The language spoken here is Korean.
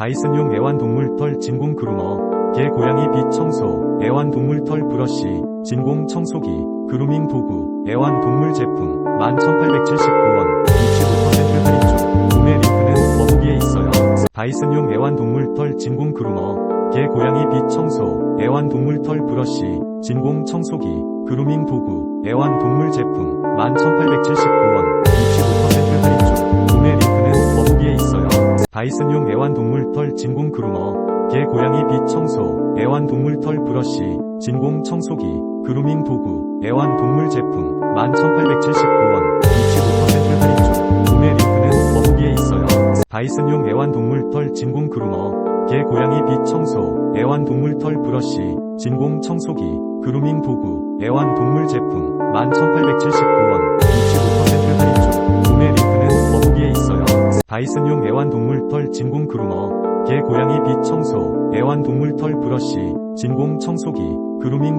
다이슨용 애완동물 털 진공 그루머, 개 고양이 빛 청소, 애완동물 털 브러쉬, 진공 청소기, 그루밍 도구, 애완동물 제품, 11,879원, 65% 할인 중, 구매 링크는 더보기에 있어요. 다이슨용 애완동물 털 진공 그루머, 개 고양이 빛 청소, 애완동물 털 브러쉬, 진공 청소기, 그루밍 도구, 애완동물 제품, 11,879원, 다이슨용 애완동물 털 진공 그루머, 개 고양이 빛 청소, 애완동물 털 브러쉬, 진공 청소기, 그루밍 도구, 애완동물 제품, 11,879원, 65% 할인 중, 구매 링크는 더보기에 있어요. 다이슨용 애완동물 털 진공 그루머, 개 고양이 빛 청소, 애완동물 털 브러쉬, 진공 청소기, 그루밍 도구, 애완동물 제품, 11,879원, 다이슨용 애완동물 털 진공 그루머, 개 고양이 빛 청소, 애완동물 털 브러쉬, 진공 청소기, 그루밍 도구,